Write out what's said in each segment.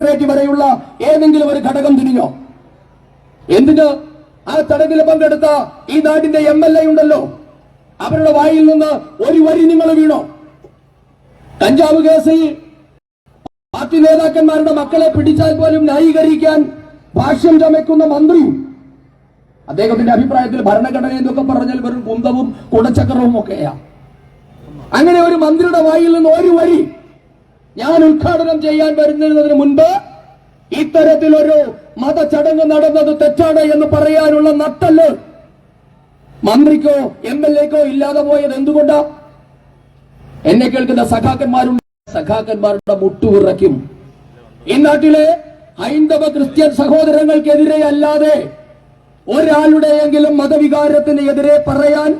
വരെയുള്ള ഏതെങ്കിലും ഒരു ഘടകം തിരിഞ്ഞോ എന്തിന് ആ ചടങ്ങിൽ പങ്കെടുത്ത ഈ നാടിന്റെ എം എൽ എ ഉണ്ടല്ലോ? അവരുടെ വായിൽ നിന്ന് ഒരു വരി നിങ്ങൾ വീണോ? കഞ്ചാവ് കേസിൽ പാർട്ടി നേതാക്കന്മാരുടെ മക്കളെ പിടിച്ചാൽ പോലും ന്യായീകരിക്കാൻ ഭാഷ്യം ചമയ്ക്കുന്ന മന്ത്രി അദ്ദേഹത്തിന്റെ അഭിപ്രായത്തിൽ ഭരണഘടന എന്നൊക്കെ പറഞ്ഞാൽ വെറും കുന്തവും കുടച്ചക്രവും ഒക്കെയാ. അങ്ങനെ ഒരു മന്ത്രിയുടെ വായിൽ നിന്ന് ഒരു വരി ഞാൻ ഉദ്ഘാടനം ചെയ്യാൻ വരുന്നതിന് മുൻപ് ഇത്തരത്തിലൊരു മതചടങ്ങ് നടന്നത് തെറ്റാണ് എന്ന് പറയാനുള്ള നട്ടൽ മന്ത്രിക്കോ എം എൽ എക്കോ ഇല്ലാതെ പോയത് എന്തുകൊണ്ടാ? എന്നെ കേൾക്കുന്ന സഖാക്കന്മാരുണ്ട്. സഖാക്കന്മാരുടെ മുട്ടുവിറയ്ക്കും ഈ നാട്ടിലെ ഹൈന്ദവ ക്രിസ്ത്യൻ സഹോദരങ്ങൾക്കെതിരെ അല്ലാതെ ഒരാളുടെയെങ്കിലും മതവികാരത്തിന് എതിരെ പറയാൻ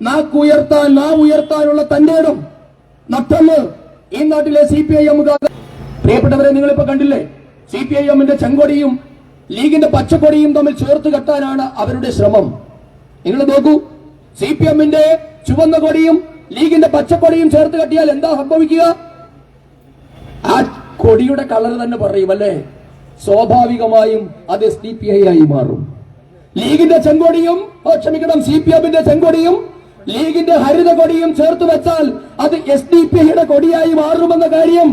നാക്കുയർത്താൻ നാ ഉയർത്താനുള്ള തന്റെ ഇടം നട്ടൽ ഈ നാട്ടിലെ സി പി ഐ എമ്മുകാർ പ്രിയപ്പെട്ടവരെ നിങ്ങളിപ്പോ കണ്ടില്ലേ? സി പി ഐ എമ്മിന്റെ ചെങ്കൊടിയും ലീഗിന്റെ പച്ചക്കൊടിയും തമ്മിൽ ചേർത്ത് കെട്ടാനാണ് അവരുടെ ശ്രമം. നിങ്ങൾ നോക്കൂ സി പി എമ്മിന്റെ ചുവന്ന കൊടിയും ലീഗിന്റെ പച്ചക്കൊടിയും ചേർത്ത് കെട്ടിയാൽ എന്താ സംഭവിക്കുക? ആ കൊടിയുടെ കളർ തന്നെ പറയും അല്ലേ? സ്വാഭാവികമായും അത് സി പി ഐ ആയി മാറും. ലീഗിന്റെ ചെങ്കൊടിയും ക്ഷമിക്കണം സി പി എമ്മിന്റെ ചെങ്കൊടിയും ലീഗിന്റെ ഹരിത കൊടിയും ചേർത്ത് വെച്ചാൽ അത് എസ് ഡി പി ഐയുടെ കൊടിയായി മാറുമെന്ന കാര്യം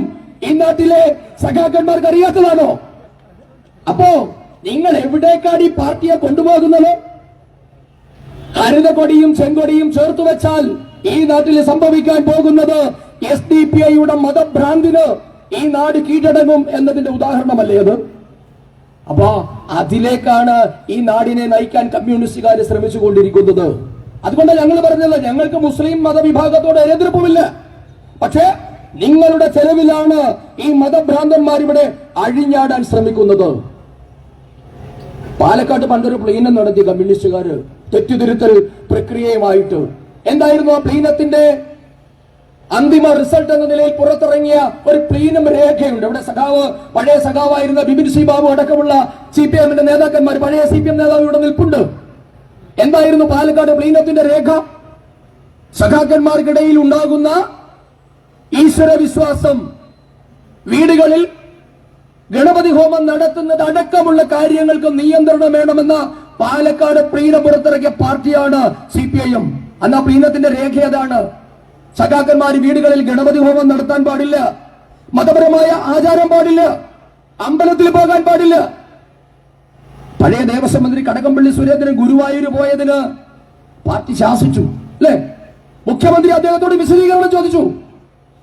ഈ നാട്ടിലെ സഖാക്കന്മാർക്ക് അറിയാത്തതാണോ? അപ്പോ നിങ്ങൾ എവിടേക്കാണ് ഈ പാർട്ടിയെ കൊണ്ടുപോകുന്നത്? ഹരിത കൊടിയും ചെങ്കൊടിയും ചേർത്ത് വെച്ചാൽ ഈ നാട്ടിൽ സംഭവിക്കാൻ പോകുന്നത് എസ് ഡി പി ഐയുടെ മതഭ്രാന്തിന് ഈ നാട് കീഴടങ്ങും എന്നതിന്റെ ഉദാഹരണമല്ലേ അത്? അപ്പോ അതിലേക്കാണ് ഈ നാടിനെ നയിക്കാൻ കമ്മ്യൂണിസ്റ്റുകാർ ശ്രമിച്ചുകൊണ്ടിരിക്കുന്നത്. അതുകൊണ്ട് ഞങ്ങൾ പറഞ്ഞത് ഞങ്ങൾക്ക് മുസ്ലിം മതവിഭാഗത്തോട് എതിർപ്പുമില്ല. പക്ഷേ നിങ്ങളുടെ ചെലവിലാണ് ഈ മതഭ്രാന്തന്മാർ ഇവിടെ അഴിഞ്ഞാടാൻ ശ്രമിക്കുന്നത്. പാലക്കാട് പണ്ടൊരു പ്ലീനം നടത്തി കമ്മ്യൂണിസ്റ്റുകാര് തെറ്റുതിരുത്തൽ പ്രക്രിയയുമായിട്ട് എന്തായിരുന്നു ആ പ്ലീനത്തിന്റെ അന്തിമ റിസൾട്ട് എന്ന നിലയിൽ പുറത്തിറങ്ങിയ ഒരു പ്ലീനം രേഖയുണ്ട്. ഇവിടെ സഖാവ് പഴയ സഖാവായിരുന്ന ബിബിൻ സി ബാബു അടക്കമുള്ള സി പി എമ്മിന്റെ നേതാക്കന്മാർ പഴയ സി പി എം നേതാവ് ഇവിടെ നിൽപ്പുണ്ട്. എന്തായിരുന്നു പാലക്കാട് പ്ലീനത്തിന്റെ രേഖ? സഖാക്കന്മാർക്കിടയിൽ ഉണ്ടാകുന്ന ഈശ്വര വിശ്വാസം. വീടുകളിൽ ഗണപതി ഹോമം നടത്തുന്നത് അടക്കമുള്ള കാര്യങ്ങൾക്ക് നിയന്ത്രണം വേണമെന്ന പാലക്കാട് പ്രീണ പുറത്തിറക്കിയ പാർട്ടിയാണ് സി പി ഐ എം അന്ന് ആ പ്രീണത്തിന്റെ രേഖ അതാണ് സഖാക്കന്മാർ വീടുകളിൽ ഗണപതി ഹോമം നടത്താൻ പാടില്ല. മതപരമായ ആചാരം പാടില്ല. അമ്പലത്തിൽ പോകാൻ പാടില്ല. പഴയ ദേവസ്വം മന്ത്രി കടകംപള്ളി സുരേന്ദ്രൻ ഗുരുവായൂർ പോയതിന് പാർട്ടി ശാസിച്ചു അല്ലേ? മുഖ്യമന്ത്രി അദ്ദേഹത്തോട് വിശദീകരണം ചോദിച്ചു.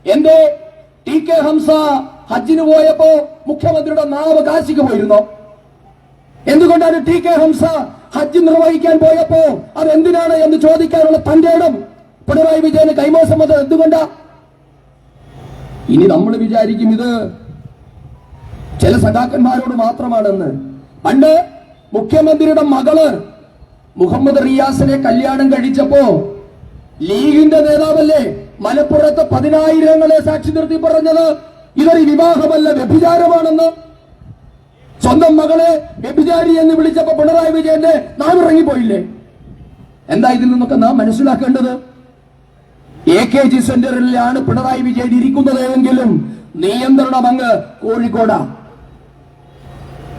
എന്റെ ടി കെ ഹംസ ഹജ്ജിന് പോയപ്പോ മുഖ്യമന്ത്രിയുടെ നാവ് കാശിക്ക് പോയിരുന്നോ? എന്തുകൊണ്ടാണ് ടി കെ ഹംസ ഹജ്ജ് നിർവഹിക്കാൻ പോയപ്പോ അത് എന്തിനാണ് എന്ന് ചോദിക്കാനുള്ള തന്റെ ഇടം? പിണറായി വിജയന് കൈമോശം വന്നത് എന്തുകൊണ്ടാ? ഇനി നമ്മൾ വിചാരിക്കും ഇത് ചില സഖാക്കന്മാരോട് മാത്രമാണെന്ന്. പണ്ട് മുഖ്യമന്ത്രിയുടെ മകൾ മുഹമ്മദ് റിയാസിനെ കല്യാണം കഴിച്ചപ്പോ ലീഗിന്റെ നേതാവല്ലേ? മലപ്പുറത്ത് പതിനായിരങ്ങളെ സാക്ഷി നിർത്തി പറഞ്ഞത് ഇതൊരു വിവാഹമല്ല വ്യഭിചാരമാണെന്ന്. സ്വന്തം മകളെ വ്യഭിചാരി എന്ന് വിളിച്ചപ്പോ പിണറായി വിജയന്റെ നാം ഇറങ്ങിപ്പോയില്ലേ? എന്താ ഇതിൽ നിന്നൊക്കെ നാം മനസ്സിലാക്കേണ്ടത്? എ കെ ജി സെന്ററിലാണ് പിണറായി വിജയൻ ഇരിക്കുന്നത് എങ്കിലും നിയന്ത്രണം അങ്ങ് കോഴിക്കോടാ.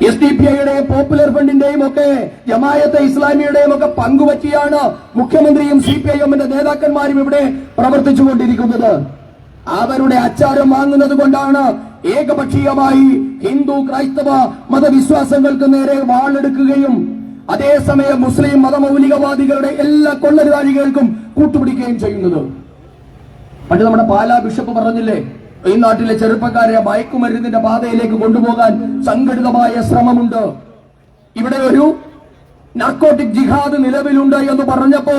എസ് ഡി പി ഐയുടെയും പോപ്പുലർ ഫണ്ടിന്റെയും ഒക്കെ ജമായത്തെ ഇസ്ലാമിയുടെയും ഒക്കെ പങ്കുവച്ചിയാണ് മുഖ്യമന്ത്രിയും സി പി ഐ എമ്മിന്റെ നേതാക്കന്മാരും ഇവിടെ പ്രവർത്തിച്ചുകൊണ്ടിരിക്കുന്നത്. അവരുടെ അച്ചാരം വാങ്ങുന്നത് കൊണ്ടാണ് ഏകപക്ഷീയമായി ഹിന്ദു ക്രൈസ്തവ മതവിശ്വാസങ്ങൾക്ക് നേരെ വാളെടുക്കുകയും അതേസമയം മുസ്ലിം മതമൗലികവാദികളുടെ എല്ലാ കൊള്ളരുതാരികൾക്കും കൂട്ടുപിടിക്കുകയും ചെയ്യുന്നത്. പണ്ട് നമ്മുടെ പാലാ ബിഷപ്പ് പറഞ്ഞില്ലേ ഈ നാട്ടിലെ ചെറുപ്പക്കാരെ മയക്കുമരുന്നിന്റെ പാതയിലേക്ക് കൊണ്ടുപോകാൻ സംഘടിതമായ ശ്രമമുണ്ട്. ഇവിടെ ഒരു നാർക്കോട്ടിക് ജിഹാദ് നിലവിലുണ്ട് എന്ന് പറഞ്ഞപ്പോ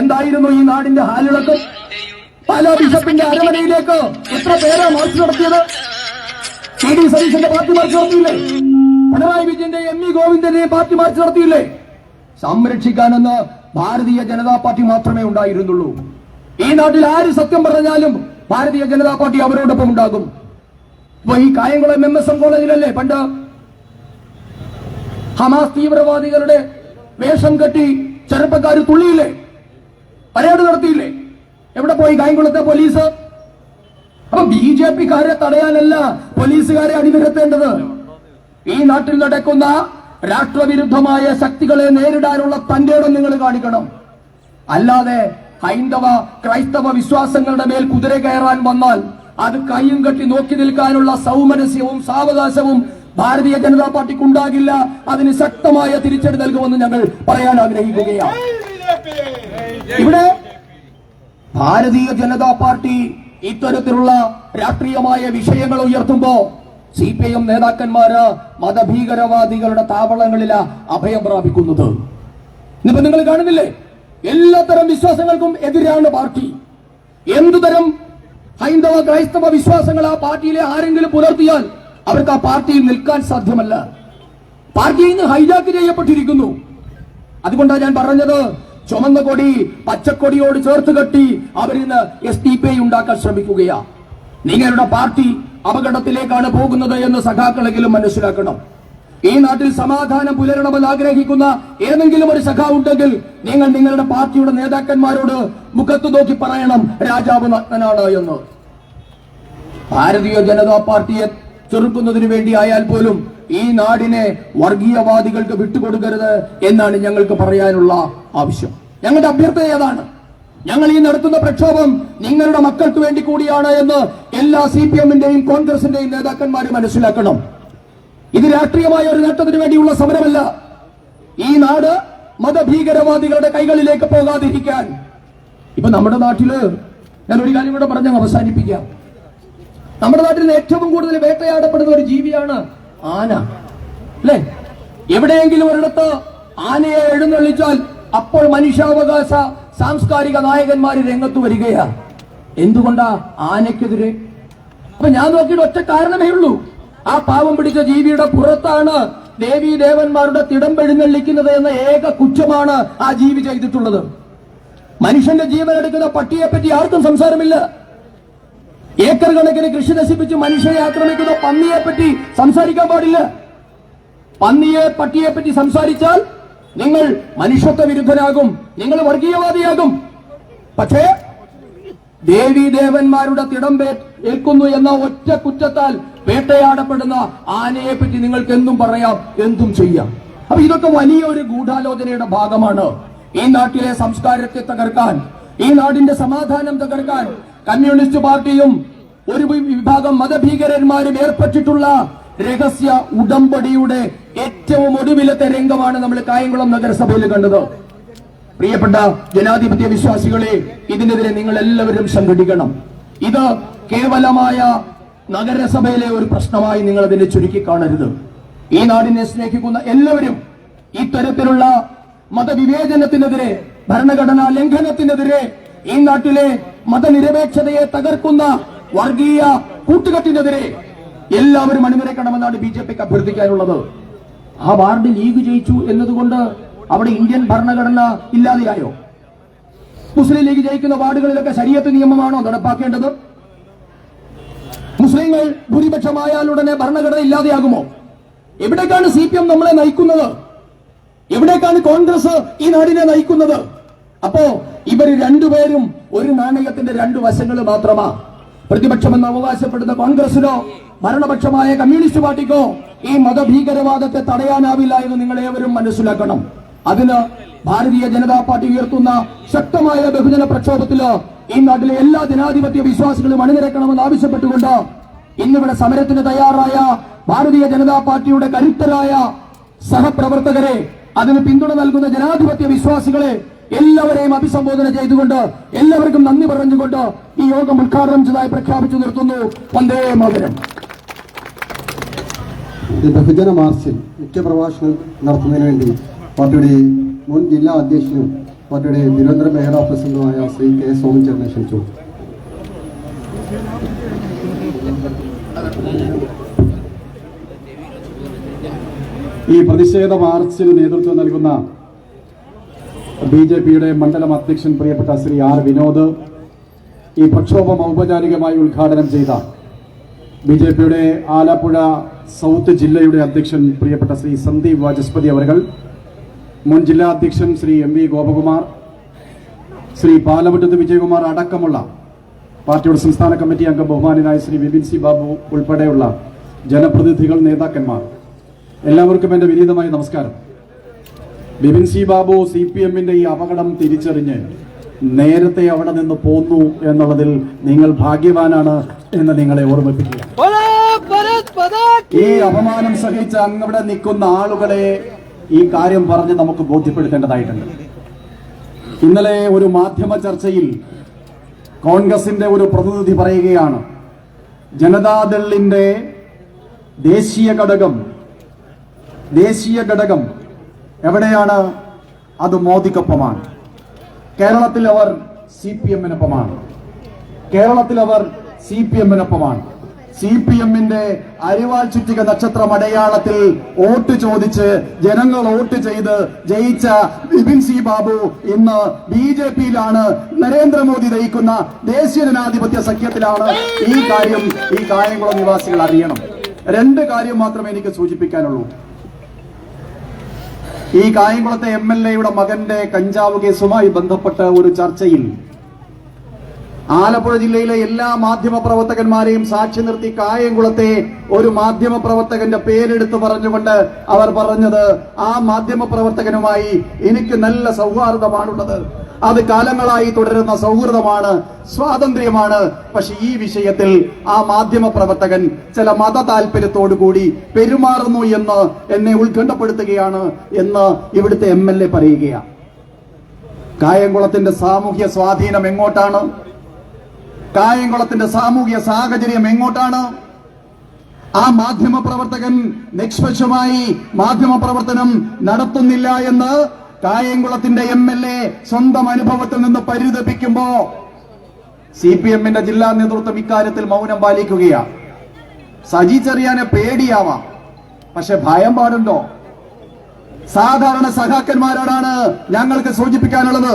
എന്തായിരുന്നു ഈ നാടിന്റെ ഹാലിളക്കം? പല ബിഷപ്പിന്റെ അരമനയിലേക്ക് എത്ര പേരെ മാർച്ച് നടത്തിയത്? ടി ഡി സതീശന്റെ പാർട്ടി മാർച്ച് നടത്തിയില്ലേ? പിണറായി വിജയന്റെ എം ഇ ഗോവിന്ദന്റെ പാർട്ടി മാർച്ച് നടത്തിയില്ലേ? സംരക്ഷിക്കാനെന്ന് ഭാരതീയ ജനതാ പാർട്ടി മാത്രമേ ഉണ്ടായിരുന്നുള്ളൂ. ഈ നാട്ടിൽ ആര് സത്യം പറഞ്ഞാലും ഭാരതീയ ജനതാ പാർട്ടി അവരോടൊപ്പം ഉണ്ടാകും. ഇപ്പൊ ഈ കായംകുളം എം എസ് എം കോളേജിലല്ലേ? പണ്ട് ഹമാസ് തീവ്രവാദികളുടെ വേഷം കെട്ടി ചെറുപ്പക്കാർ തുള്ളിയില്ലേ? പരേഡ് നടത്തിയില്ലേ? എവിടെ പോയി കായംകുളത്തെ പോലീസ്? അപ്പൊ ബി ജെ പിക്കാരെ തടയാനല്ല പോലീസുകാരെ അണിനിരത്തേണ്ടത്. ഈ നാട്ടിൽ നടക്കുന്ന രാഷ്ട്രവിരുദ്ധമായ ശക്തികളെ നേരിടാനുള്ള തന്റെ നിങ്ങൾ കാണിക്കണം. അല്ലാതെ ഹൈന്ദവ ക്രൈസ്തവ വിശ്വാസങ്ങളുടെ മേൽ കുതിര കയറാൻ വന്നാൽ അത് കയ്യും കെട്ടി നോക്കി നിൽക്കാനുള്ള സൗമനസ്യവും സാവകാശവും ഭാരതീയ ജനതാ പാർട്ടിക്ക് ഉണ്ടാകില്ല അതിന് ശക്തമായ തിരിച്ചടി നൽകുമെന്ന് ഞങ്ങൾ പറയാൻ ആഗ്രഹിക്കുകയാണ്. ഇവിടെ ഭാരതീയ ജനതാ പാർട്ടി ഇത്തരത്തിലുള്ള രാഷ്ട്രീയമായ വിഷയങ്ങൾ ഉയർത്തുമ്പോ സി പി എം നേതാക്കന്മാര് മതഭീകരവാദികളുടെ താവളങ്ങളിലാ അഭയം പ്രാപിക്കുന്നത്. ഇന്നിപ്പോ നിങ്ങൾ കാണുന്നില്ലേ? എല്ലാത്തരം വിശ്വാസങ്ങൾക്കും എതിരാണ് പാർട്ടി. എന്തുതരം ഹൈന്ദവ ക്രൈസ്തവ വിശ്വാസങ്ങൾ ആ പാർട്ടിയിലെ ആരെങ്കിലും പുലർത്തിയാൽ അവർക്ക് ആ പാർട്ടിയിൽ നിൽക്കാൻ സാധ്യമല്ല. പാർട്ടിയിൽ നിന്ന് ഹൈജാക്ക് ചെയ്യപ്പെട്ടിരിക്കുന്നു. അതുകൊണ്ടാണ് ഞാൻ പറഞ്ഞത് ചുമന്ന കൊടി പച്ചക്കൊടിയോട് ചേർത്ത് കെട്ടി അവരിന്ന് എസ് ടി പി ഐ ഉണ്ടാക്കാൻ ശ്രമിക്കുകയാ നിങ്ങളുടെ പാർട്ടി അപകടത്തിലേക്കാണ് പോകുന്നത് എന്ന് സഖാക്കളെങ്കിലും മനസ്സിലാക്കണം. ഈ നാട്ടിൽ സമാധാനം പുലരണമെന്ന് ആഗ്രഹിക്കുന്ന ഏതെങ്കിലും ഒരു സഖാ ഉണ്ടെങ്കിൽ നിങ്ങൾ നിങ്ങളുടെ പാർട്ടിയുടെ നേതാക്കന്മാരോട് മുഖത്ത് നോക്കി പറയണം രാജാവ് നഗ്നനാണ് എന്ന്. ഭാരതീയ ജനതാ പാർട്ടിയെ ചെറുക്കുന്നതിന് വേണ്ടി ആയാൽ പോലും ഈ നാടിനെ വർഗീയവാദികൾക്ക് വിട്ടുകൊടുക്കരുത് എന്നാണ് ഞങ്ങൾക്ക് പറയാനുള്ള ആവശ്യം. ഞങ്ങളുടെ അഭ്യർത്ഥന ഏതാണ്? ഞങ്ങൾ ഈ നടത്തുന്ന പ്രക്ഷോഭം നിങ്ങളുടെ മക്കൾക്ക് വേണ്ടി കൂടിയാണ് എന്ന് എല്ലാ സി പി എമ്മിന്റെയും കോൺഗ്രസിന്റെയും നേതാക്കന്മാർ മനസ്സിലാക്കണം. ഇത് രാഷ്ട്രീയമായ ഒരു നേട്ടത്തിന് വേണ്ടിയുള്ള സമരമല്ല. ഈ നാട് മതഭീകരവാദികളുടെ കൈകളിലേക്ക് പോകാതിരിക്കാൻ. ഇപ്പൊ നമ്മുടെ നാട്ടിൽ ഞാൻ ഒരു കാര്യം കൂടെ പറഞ്ഞ് അവസാനിപ്പിക്കാം. നമ്മുടെ നാട്ടിൽ ഏറ്റവും കൂടുതൽ വേട്ടയാടപ്പെടുന്ന ഒരു ജീവിയാണ് ആന. അല്ലേ? എവിടെയെങ്കിലും ഒരിടത്ത് ആനയെ എഴുന്നള്ളിച്ചാൽ അപ്പോൾ മനുഷ്യാവകാശ സാംസ്കാരിക നായകന്മാർ രംഗത്ത് വരികയാ. എന്തുകൊണ്ടാ ആനയ്ക്കെതിരെ? അപ്പൊ ഞാൻ നോക്കിയിട്ട് ഒറ്റ കാരണമേ ഉള്ളൂ. ആ പാവം പിടിച്ച ജീവിയുടെ പുറത്താണ് ദേവീ ദേവന്മാരുടെ തിടം പെഴുന്നള്ളിക്കുന്നത് എന്ന ഏക കുറ്റമാണ് ആ ജീവി ചെയ്തിട്ടുള്ളത്. മനുഷ്യന്റെ ജീവൻ എടുക്കുന്ന പട്ടിയെ പറ്റി ആർക്കും സംസാരമില്ല. ഏക്കർ കണക്കിന് കൃഷി നശിപ്പിച്ച് മനുഷ്യരെ ആക്രമിക്കുന്ന പന്നിയെ പറ്റി സംസാരിക്കാൻ പാടില്ല. പന്നിയെ പട്ടിയെ പറ്റി സംസാരിച്ചാൽ നിങ്ങൾ മനുഷ്യത്വ വിരുദ്ധനാകും നിങ്ങൾ വർഗീയവാദിയാകും. പക്ഷേ ദേവീ ദേവന്മാരുടെ തിടം ഏൽക്കുന്നു എന്ന ഒറ്റ കുറ്റത്താൽ വേട്ടയാടപ്പെടുന്ന ആനയെ പറ്റി നിങ്ങൾക്ക് എന്തും പറയാം എന്തും ചെയ്യാം. അപ്പൊ ഇതൊക്കെ വലിയ ഒരു ഗൂഢാലോചനയുടെ ഭാഗമാണ്. ഈ നാട്ടിലെ സംസ്കാരത്തെ തകർക്കാൻ ഈ നാടിന്റെ സമാധാനം തകർക്കാൻ കമ്മ്യൂണിസ്റ്റ് പാർട്ടിയും ഒരു വിഭാഗം മതഭീകരന്മാരും ഏർപ്പെട്ടിട്ടുള്ള രഹസ്യ ഉടമ്പടിയുടെ ഏറ്റവും ഒടുവിലത്തെ രംഗമാണ് നമ്മൾ കായംകുളം നഗരസഭയിൽ കണ്ടത്. പ്രിയപ്പെട്ട ജനാധിപത്യ വിശ്വാസികളെ ഇതിനെതിരെ നിങ്ങൾ എല്ലാവരും സംഘടിക്കണം. ഇത് കേവലമായ നഗരസഭയിലെ ഒരു പ്രശ്നമായി നിങ്ങൾ അതിനെ ചുരുക്കി കാണരുത്. ഈ നാടിനെ സ്നേഹിക്കുന്ന എല്ലാവരും ഇത്തരത്തിലുള്ള മതവിവേചനത്തിനെതിരെ ഭരണഘടനാ ലംഘനത്തിനെതിരെ ഈ നാട്ടിലെ മതനിരപേക്ഷതയെ തകർക്കുന്ന വർഗീയ കൂട്ടുകെട്ടിനെതിരെ എല്ലാവരും അണിനിരക്കണമെന്നാണ് ബി ജെ പിക്ക് അഭ്യർത്ഥിക്കാനുള്ളത്. ആ വാർഡ് ലീഗ് ജയിച്ചു എന്നതുകൊണ്ട് അവിടെ ഇന്ത്യൻ ഭരണഘടന ഇല്ലാതെയായോ? മുസ്ലിം ലീഗ് ജയിക്കുന്ന വാർഡുകളിലൊക്കെ ശരീരത്ത് നിയമമാണോ നടപ്പാക്കേണ്ടത്? മുസ്ലിങ്ങൾ ഭൂരിപക്ഷമായാൽ ഉടനെ ഭരണഘടന ഇല്ലാതെയാകുമോ? എവിടേക്കാണ് സി പി എം നമ്മളെ നയിക്കുന്നത്? എവിടേക്കാണ് കോൺഗ്രസ് ഈ നാടിനെ നയിക്കുന്നത്? അപ്പോ ഇവർ രണ്ടുപേരും ഒരു നാണയത്തിന്റെ രണ്ടു വശങ്ങൾ മാത്രമാ. പ്രതിപക്ഷമെന്ന് അവകാശപ്പെടുന്ന കോൺഗ്രസിനോ ഭരണപക്ഷമായ കമ്മ്യൂണിസ്റ്റ് പാർട്ടിക്കോ ഈ മതഭീകരവാദത്തെ തടയാനാവില്ല എന്ന് നിങ്ങൾ ഏവരും മനസ്സിലാക്കണം. അതിന് ഭാരതീയ ജനതാ പാർട്ടി ഉയർത്തുന്ന ശക്തമായ ബഹുജന പ്രക്ഷോഭത്തിൽ ഈ നാട്ടിലെ എല്ലാ ജനാധിപത്യ വിശ്വാസികളും അണിനിരക്കണമെന്ന് ആവശ്യപ്പെട്ടുകൊണ്ട് ഇന്നിവിടെ സമരത്തിന് തയ്യാറായ ഭാരതീയ ജനതാ പാർട്ടിയുടെ കരുത്തരായ സഹപ്രവർത്തകരെ അതിന് പിന്തുണ നൽകുന്ന ജനാധിപത്യ വിശ്വാസികളെ എല്ലാവരെയും അഭിസംബോധന ചെയ്തുകൊണ്ട് എല്ലാവർക്കും നന്ദി പറഞ്ഞുകൊണ്ട് ഈ യോഗം ഉദ്ഘാടനം ചെയ്തതായി പ്രഖ്യാപിച്ചു നിർത്തുന്നു. വന്ദേ മാതരം. ഈ ബഹുജന മാർച്ചിൽ മുഖ്യപ്രഭാഷണം നടത്തുന്നതിന് വേണ്ടി പാർട്ടിയുടെ മുൻ ജില്ലാ അധ്യക്ഷനും പാർട്ടിയുടെ തിരുവനന്തപുരം മേയർ പ്രസിഡന്റുമായ ശ്രീ കെ സോമചന്ദ്രനെ ക്ഷണിച്ചു ഈ പ്രതിഷേധ മാർച്ചിന് നേതൃത്വം നൽകുന്ന ബി ജെ പിയുടെ മണ്ഡലം അധ്യക്ഷൻ പ്രിയപ്പെട്ട ശ്രീ ആർ വിനോദ് ഈ പ്രക്ഷോഭം ഔപചാരികമായി ഉദ്ഘാടനം ചെയ്ത ബി ജെ പിയുടെ ആലപ്പുഴ സൗത്ത് ജില്ലയുടെ അധ്യക്ഷൻ പ്രിയപ്പെട്ട ശ്രീ സന്ദീപ് വാചസ്പതി അവർ മുൻ ജില്ലാ അധ്യക്ഷൻ ശ്രീ എം വി ഗോപകുമാർ ശ്രീ പാലമുറ്റത്ത് വിജയകുമാർ അടക്കമുള്ള പാർട്ടിയുടെ സംസ്ഥാന കമ്മിറ്റി അംഗം ബഹുമാനായ ശ്രീ വിപിൻ സി ബാബു ഉൾപ്പെടെയുള്ള ജനപ്രതിനിധികൾ നേതാക്കന്മാർ. എല്ലാവർക്കും എന്റെ വിനീതമായ നമസ്കാരം. Bipin C Babu C P എമ്മിന്റെ ഈ അപകടം തിരിച്ചറിഞ്ഞ് നേരത്തെ അവിടെ നിന്ന് പോന്നു എന്നുള്ളതിൽ നിങ്ങൾ ഭാഗ്യവാനാണ് എന്ന് നിങ്ങളെ ഓർമ്മിപ്പിക്കുക. ഈ അപമാനം സഹിച്ച് അങ്ങവിടെ നിൽക്കുന്ന ആളുകളെ ഈ കാര്യം പറഞ്ഞ് നമുക്ക് ബോധ്യപ്പെടുത്തേണ്ടതായിട്ടുണ്ട്. ഇന്നലെ ഒരു മാധ്യമ ചർച്ചയിൽ കോൺഗ്രസിന്റെ ഒരു പ്രതിനിധി പറയുകയാണ് ജനതാദളിന്റെ ദേശീയ ഘടകം ദേശീയ ഘടകം എവിടെയാണ്? അത് മോദിക്കൊപ്പമാണ്. കേരളത്തിൽ അവർ സി പി എമ്മിനൊപ്പമാണ്. കേരളത്തിൽ അവർ സി പി എമ്മിനൊപ്പമാണ്. സി പി എമ്മിന്റെ അരിവാൾ ചുറ്റിക നക്ഷത്ര അടയാളത്തിൽ വോട്ട് ചോദിച്ച് ജനങ്ങൾ വോട്ട് ചെയ്ത് ജയിച്ച ബിപിൻ സി ബാബു ഇന്ന് ബി ജെ പിയിലാണ്. നരേന്ദ്രമോദി നയിക്കുന്ന ദേശീയ ജനാധിപത്യ സഖ്യത്തിലാണ് ഈ കാര്യം ഈ കായംകുളം നിവാസികൾ അറിയണം. രണ്ട് കാര്യം മാത്രമേ എനിക്ക് സൂചിപ്പിക്കാനുള്ളൂ. ഈ കായംകുളത്തെ എം എൽ എയുടെ മകന്റെ കഞ്ചാവ് കേസുമായി ബന്ധപ്പെട്ട ഒരു ചർച്ചയിൽ ആലപ്പുഴ ജില്ലയിലെ എല്ലാ മാധ്യമ പ്രവർത്തകന്മാരെയും സാക്ഷി നിർത്തി കായംകുളത്തെ ഒരു മാധ്യമ പ്രവർത്തകന്റെ പേരെടുത്ത് പറഞ്ഞുകൊണ്ട് അവർ പറഞ്ഞത് ആ മാധ്യമ പ്രവർത്തകനുമായി എനിക്ക് നല്ല സൗഹാർദ്ദമാണുള്ളത്. അത് കാലങ്ങളായി തുടരുന്ന സൗഹൃദമാണ് സ്വാതന്ത്ര്യമാണ്. പക്ഷെ ഈ വിഷയത്തിൽ ആ മാധ്യമ പ്രവർത്തകൻ ചില മത താല്പര്യത്തോടു കൂടി പെരുമാറുന്നു എന്ന് എന്നെ ഉത്കണ്ഠപ്പെടുത്തുകയാണ് എന്ന് ഇവിടുത്തെ എം എൽ എ പറയുകയാണ്. കായംകുളത്തിന്റെ സാമൂഹ്യ സ്വാധീനം എങ്ങോട്ടാണ്? കായംകുളത്തിന്റെ സാമൂഹ്യ സാഹചര്യം എങ്ങോട്ടാണ്? ആ മാധ്യമ പ്രവർത്തകൻ നിഷ്പക്ഷമായി മാധ്യമ പ്രവർത്തനം നടത്തുന്നില്ല എന്ന് കായംകുളത്തിന്റെ എം എൽ എ സ്വന്തം അനുഭവത്തിൽ നിന്ന് പരിതപിക്കുമ്പോ സി പി എമ്മിന്റെ ജില്ലാ നേതൃത്വം ഇക്കാര്യത്തിൽ മൗനം പാലിക്കുകയാണ് സജി ചെറിയാനെ പേടിയാവാം. പക്ഷെ ഭയം പാടുണ്ടോ? സാധാരണ സഖാക്കന്മാരോടാണ് ഞങ്ങൾക്ക് സൂചിപ്പിക്കാനുള്ളത്.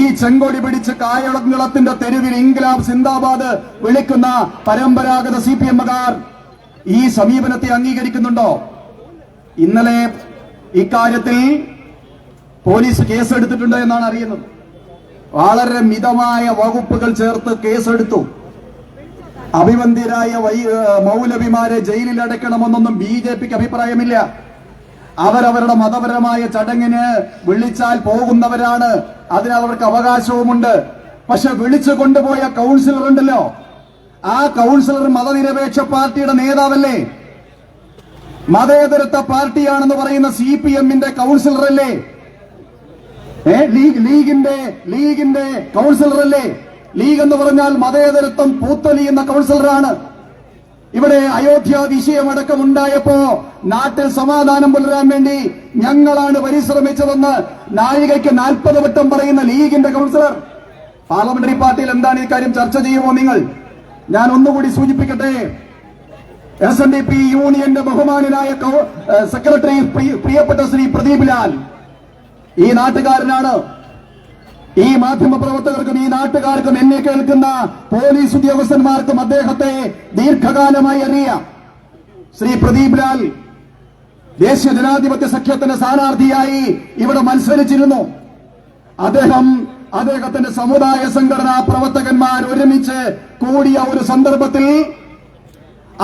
ഈ ചെങ്കൊടി പിടിച്ച് കായളത്തിന്റെ തെരുവിൽ ഇൻഗ്ലാബ് സിന്ദാബാദ് വിളിക്കുന്ന പരമ്പരാഗത സി പി എമ്മുകാർ ഈ സമീപനത്തെ അംഗീകരിക്കുന്നുണ്ടോ? ഇന്നലെ ഇക്കാര്യത്തിൽ പോലീസ് കേസെടുത്തിട്ടുണ്ട് എന്നാണ് അറിയുന്നത്. വളരെ മിതമായ വകുപ്പുകൾ ചേർത്ത് കേസെടുത്തു. അഭിവന്ധ്യരായ വൈ മൗലവിമാരെ ജയിലിൽ അടയ്ക്കണമെന്നൊന്നും ബി ജെ പിക്ക് അഭിപ്രായമില്ല. അവരവരുടെ മതപരമായ ചടങ്ങിന് വിളിച്ചാൽ പോകുന്നവരാണ്. അതിന് അവർക്ക് അവകാശവുമുണ്ട്. പക്ഷെ വിളിച്ചു കൊണ്ടുപോയ കൗൺസിലർ ഉണ്ടല്ലോ. ആ കൗൺസിലർ മതനിരപേക്ഷ പാർട്ടിയുടെ നേതാവല്ലേ? മതേതരത്വ പാർട്ടിയാണെന്ന് പറയുന്ന സി പി എമ്മിന്റെ കൗൺസിലർ അല്ലേ? ലീഗ് ലീഗിന്റെ ലീഗിന്റെ കൗൺസിലർ അല്ലേ? ലീഗ് എന്ന് പറഞ്ഞാൽ മതേതരത്വം പൂത്തൊലിയുന്ന കൗൺസിലറാണ് ഇവിടെ അയോധ്യ വിഷയമടക്കം ഉണ്ടായപ്പോ നാട്ടിൽ സമാധാനം പുലരാൻ വേണ്ടി ഞങ്ങളാണ് പരിശ്രമിച്ചതെന്ന് നാഴികയ്ക്ക് നാൽപ്പത് വട്ടം പറയുന്ന ലീഗിന്റെ കൗൺസിലർ. പാർലമെന്ററി പാർട്ടിയിൽ എന്താണ് ഈ കാര്യം ചർച്ച ചെയ്യുമോ നിങ്ങൾ? ഞാൻ ഒന്നുകൂടി സൂചിപ്പിക്കട്ടെ. എസ് എൻ ഡി പി യൂണിയന്റെ ബഹുമാനനായ സെക്രട്ടറി പ്രിയപ്പെട്ട ശ്രീ പ്രദീപ് ലാൽ. ഈ നാട്ടുകാരനാണ് ഈ മാധ്യമ പ്രവർത്തകർക്കും ഈ നാട്ടുകാർക്കും എന്നെ കേൾക്കുന്ന പോലീസ് ഉദ്യോഗസ്ഥന്മാർക്കും അദ്ദേഹത്തെ ദീർഘകാലമായി അറിയാം. ശ്രീ പ്രദീപ് ലാൽ ദേശീയ ജനാധിപത്യ സഖ്യത്തിന്റെ സ്ഥാനാർത്ഥിയായി ഇവിടെ മത്സരിച്ചിരുന്നു. അദ്ദേഹം അദ്ദേഹത്തിന്റെ സമുദായ സംഘടനാ പ്രവർത്തകന്മാർ ഒരുമിച്ച് കൂടിയ ഒരു സന്ദർഭത്തിൽ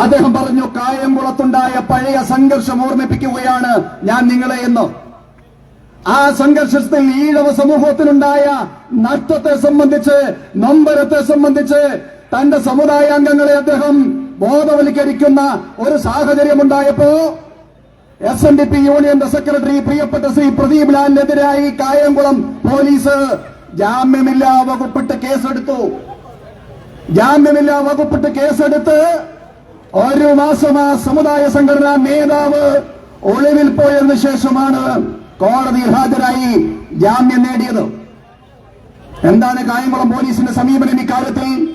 അദ്ദേഹം പറഞ്ഞു കായംകുളത്തുണ്ടായ പഴയ സംഘർഷം ഓർമ്മിപ്പിക്കുകയാണ് ഞാൻ നിങ്ങളെ എന്ന്. ആ സംഘർഷത്തിൽ ഈഴവ സമൂഹത്തിനുണ്ടായ നഷ്ടത്തെ സംബന്ധിച്ച് നൊമ്പരത്തെ സംബന്ധിച്ച് തന്റെ സമുദായാംഗങ്ങളെ അദ്ദേഹം ബോധവൽക്കരിക്കുന്ന ഒരു സാഹചര്യം ഉണ്ടായപ്പോ എസ് എൻ ഡി പി യൂണിയന്റെ സെക്രട്ടറി പ്രിയപ്പെട്ട ശ്രീ പ്രദീപ് ലാലിനെതിരായി കായംകുളം പോലീസ് ജാമ്യമില്ലാ വകുപ്പിട്ട് കേസെടുത്തു. ജാമ്യമില്ലാ വകുപ്പിട്ട് കേസെടുത്ത് ഒരു മാസം ആ സമുദായ സംഘടനാ നേതാവ് ഒളിവിൽ പോയതിനു ശേഷമാണ് കോടതിയിൽ ഹാജരായി ജാമ്യം നേടിയത്. എന്താണ് കായംകുളം പോലീസിന്റെ സമീപനം ഇക്കാര്യത്തിൽ?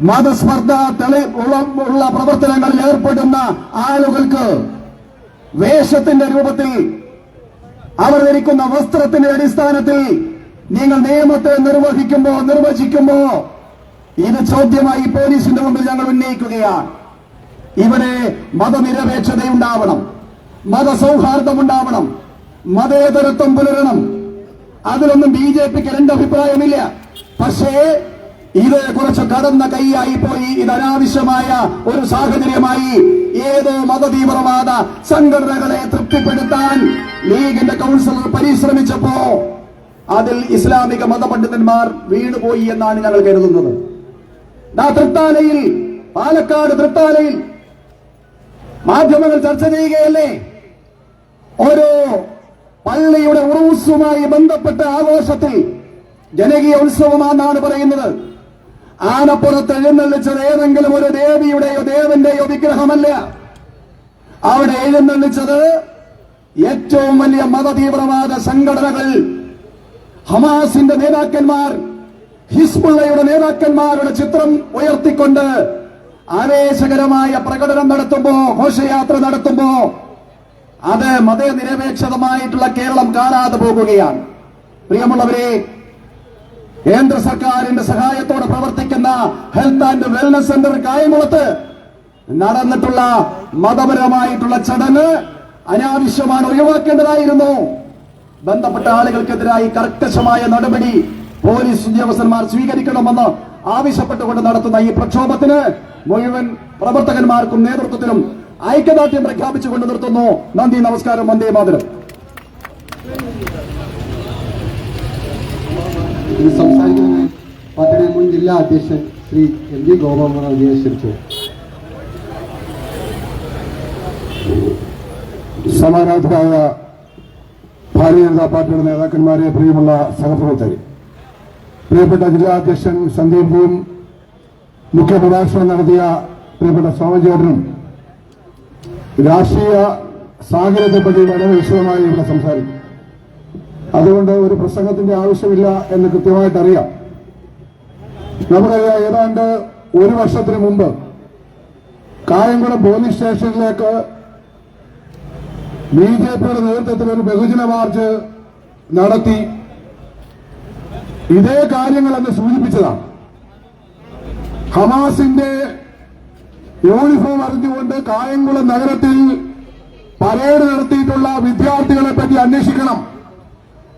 മതസ്പർദ്ധ ഉള്ള- പ്രവർത്തനങ്ങളിൽ ഏർപ്പെടുന്ന ആളുകൾക്ക് വേഷത്തിന്റെ രൂപത്തിൽ അവർ ധരിക്കുന്ന വസ്ത്രത്തിന്റെ അടിസ്ഥാനത്തിൽ നിങ്ങൾ നിയമത്തെ നിർവഹിക്കുമ്പോ നിർവചിക്കുമ്പോ ഇത് ചോദ്യമായി പോലീസിന്റെ മുമ്പിൽ ഞങ്ങൾ ഉന്നയിക്കുകയാണ്. ഇവിടെ മതനിരപേക്ഷതയുണ്ടാവണം. മതസൗഹാർദ്ദമുണ്ടാവണം. മതേതരത്വം പുലരണം. അതിലൊന്നും ബി ജെ പിക്ക് രണ്ട് അഭിപ്രായമില്ല. പക്ഷേ ഇത് കുറച്ച് കടന്ന കൈയായി പോയി. ഇത് അനാവശ്യമായ ഒരു സാഹചര്യമായി ഏതോ മതതീവ്രവാദ സംഘടനകളെ തൃപ്തിപ്പെടുത്താൻ ലീഗിന്റെ കൗൺസിലർ പരിശ്രമിച്ചപ്പോ അതിൽ ഇസ്ലാമിക മതപണ്ഡിതന്മാർ വീണുപോയി എന്നാണ് ഞങ്ങൾ കരുതുന്നത്. തൃത്താലയിൽ പാലക്കാട് തൃത്താലയിൽ മാധ്യമങ്ങൾ ചർച്ച ചെയ്യുകയല്ലേ? ഓരോ പള്ളിയുടെ ഉറവുസുമായി ബന്ധപ്പെട്ട ആഘോഷത്തിൽ ജനകീയ ഉത്സവമാണെന്നാണ് പറയുന്നത്. ആനപ്പുറത്ത് എഴുന്നള്ളിച്ചത് ഏതെങ്കിലും ഒരു ദേവിയുടെയോ ദേവന്റെയോ വിഗ്രഹമല്ല. അവിടെ എഴുന്നള്ളിച്ചത് ഏറ്റവും വലിയ മതതീവ്രവാദ സംഘടനകൾ. ഹമാസിന്റെ നേതാക്കന്മാർ ഹിസ്ബുള്ളയുടെ നേതാക്കന്മാരുടെ ചിത്രം ഉയർത്തിക്കൊണ്ട് ആവേശകരമായ പ്രകടനം നടത്തുമ്പോ ഘോഷയാത്ര നടത്തുമ്പോ അത് മതനിരപേക്ഷതമായിട്ടുള്ള കേരളം കാണാതെ പോകുകയാണ്. പ്രിയമുള്ളവരെ കേന്ദ്ര സർക്കാരിന്റെ സഹായത്തോടെ പ്രവർത്തിക്കുന്ന ഹെൽത്ത് ആൻഡ് വെൽനസ് സെന്റർ കായംകുളത്ത് നടന്നിട്ടുള്ള മതപരമായിട്ടുള്ള ചടങ്ങ് അനാവശ്യമാണ് ഒഴിവാക്കേണ്ടതായിരുന്നു. ബന്ധപ്പെട്ട ആളുകൾക്കെതിരായി കർക്കശമായ നടപടി പോലീസ് ഉദ്യോഗസ്ഥന്മാർ സ്വീകരിക്കണമെന്ന് ആവശ്യപ്പെട്ടുകൊണ്ട് നടത്തുന്ന ഈ പ്രക്ഷോഭത്തിന് മുഴുവൻ പ്രവർത്തകന്മാർക്കും നേതൃത്വത്തിനും ഐക്യദാർഢ്യം പ്രഖ്യാപിച്ചുകൊണ്ട് നിർത്തുന്നു. നന്ദി നമസ്കാരം വന്ദേ മാതരം. ഇത് സംസാരിക്കുന്നതിനായി മുൻ ജില്ലാ അധ്യക്ഷൻ ശ്രീ എം ജി ഗോപാൽ അംഗീകരിച്ചു സമാരാധരായ ഭാരതീയ ജനതാ പാർട്ടിയുടെ നേതാക്കന്മാരെ പ്രിയമുള്ള സഹപ്രവർത്തകർ പ്രിയപ്പെട്ട ജില്ലാ അധ്യക്ഷൻ സന്ദീപും മുഖ്യപ്രഭാഷണം നടത്തിയ പ്രിയപ്പെട്ട സോമചേട്ടനും രാഷ്ട്രീയ സാഹചര്യത്തെപ്പറ്റി വളരെ വിശദമായി ഇവിടെ സംസാരിക്കും. അതുകൊണ്ട് ഒരു പ്രസംഗത്തിന്റെ ആവശ്യമില്ല എന്ന് കൃത്യമായിട്ട് അറിയാം നമുക്കറിയാം ഏതാണ്ട് ഒരു വർഷത്തിന് മുമ്പ് കായംകുളം പോലീസ് സ്റ്റേഷനിലേക്ക് ബി ജെ പിയുടെ നേതൃത്വത്തിൽ ഒരു ബഹുജന മാർച്ച് നടത്തി. ഇതേ കാര്യങ്ങൾ അന്ന് സൂചിപ്പിച്ചതാണ്. ഹമാസിന്റെ യൂണിഫോം അറിഞ്ഞുകൊണ്ട് കായംകുളം നഗരത്തിൽ പരേഡ് നടത്തിയിട്ടുള്ള വിദ്യാർത്ഥികളെ പറ്റി അന്വേഷിക്കണം.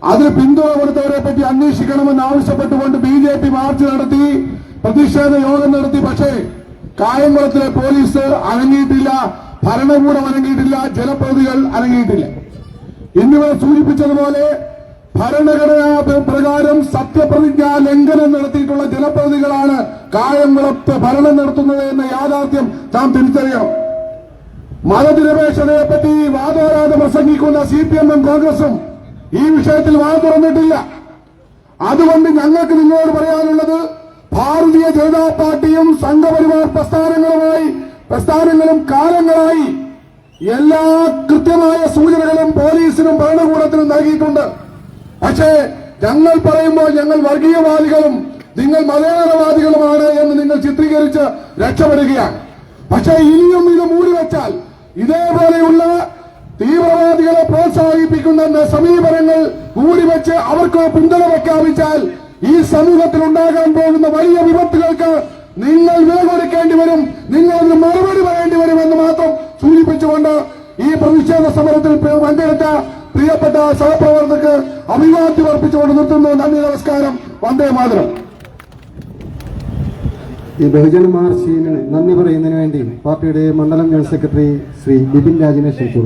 അതിന് പിന്തുണ കൊടുത്തവരെ പറ്റി അന്വേഷിക്കണമെന്ന് ആവശ്യപ്പെട്ടുകൊണ്ട് ബി ജെ പി മാർച്ച് നടത്തി പ്രതിഷേധ യോഗം നടത്തി. പക്ഷേ കായംകുളത്തിലെ പോലീസ് അനങ്ങിയിട്ടില്ല ഭരണകൂടം അനങ്ങിയിട്ടില്ല ജനപ്രതികൾ അനങ്ങിയിട്ടില്ല. ഇന്നിവിടെ സൂചിപ്പിച്ചതുപോലെ ഭരണഘടനാ പ്രകാരം സത്യപ്രതിജ്ഞാ ലംഘനം നടത്തിയിട്ടുള്ള ജനപ്രതികളാണ് കായംകുളത്ത് ഭരണം നടത്തുന്നത് എന്ന യാഥാർത്ഥ്യം നാം തിരിച്ചറിയണം. മതനിരപേക്ഷതയെ പറ്റി വാദോരാതെ പ്രസംഗിക്കുന്ന സി പി എമ്മും കോൺഗ്രസും ഈ വിഷയത്തിൽ വാദം തുറന്നിട്ടില്ല. അതുകൊണ്ട് ഞങ്ങൾക്ക് നിങ്ങളോട് പറയാനുള്ളത് ഭാരതീയ ജനതാ പാർട്ടിയും സംഘപരിവാർ പ്രസ്ഥാനങ്ങളുമായി പ്രസ്ഥാനങ്ങളും കാലങ്ങളായി എല്ലാ കൃത്യമായ സൂചനകളും പോലീസിനും ഭരണകൂടത്തിനും നൽകിയിട്ടുണ്ട്. പക്ഷേ ഞങ്ങൾ പറയുമ്പോൾ ഞങ്ങൾ വർഗീയവാദികളും നിങ്ങൾ മതേതരവാദികളുമാണ് എന്ന് നിങ്ങൾ ചിത്രീകരിച്ച് രക്ഷപ്പെടുകയാണ്. പക്ഷേ ഇനിയും ഇത് മൂടി വെച്ചാൽ ഇതേപോലെയുള്ള തീവ്രവാദികളെ പ്രോത്സാഹിപ്പിക്കുന്ന സമീപനങ്ങൾ കൂടിവെച്ച് അവർക്ക് പിന്തുണ പ്രഖ്യാപിച്ചാൽ ഈ സമൂഹത്തിൽ ഉണ്ടാകാൻ പോകുന്ന വലിയ വിപത്തുകൾക്ക് നിങ്ങൾ വില കൊടുക്കേണ്ടി വരും. നിങ്ങൾ അതിന് മറുപടി പറയേണ്ടി വരും എന്ന് മാത്രം സൂചിപ്പിച്ചുകൊണ്ട് ഈ പ്രതിഷേധ സമരത്തിൽ പങ്കെടുത്ത പ്രിയപ്പെട്ട സഹപ്രവർത്തകർക്ക് അഭിവാദ്യം അർപ്പിച്ചുകൊണ്ട് നിർത്തുന്നു. നന്ദി നമസ്കാരം. വന്ദേ മാതരം. ഈ ബഹുജന മാർച്ചിന് നന്ദി പറയുന്നതിന് വേണ്ടി പാർട്ടിയുടെ മണ്ഡലം ജനറൽ സെക്രട്ടറി ശ്രീ ബിപിൻ രാജിനെ ക്ഷണിച്ചു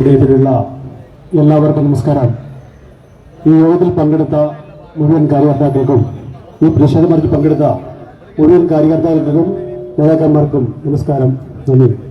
ഇവിടെയുള്ള എല്ലാവർക്കും നമസ്കാരം. ഈ യോഗത്തിൽ പങ്കെടുത്ത മുഴുവൻ കാര്യകർത്താക്കൾക്കും ഈ പ്രതിഷേധ മറിച്ച് പങ്കെടുത്ത മുഴുവൻ കാര്യകർത്താക്കൾക്കും നേതാക്കന്മാർക്കും നമസ്കാരം. നന്ദി.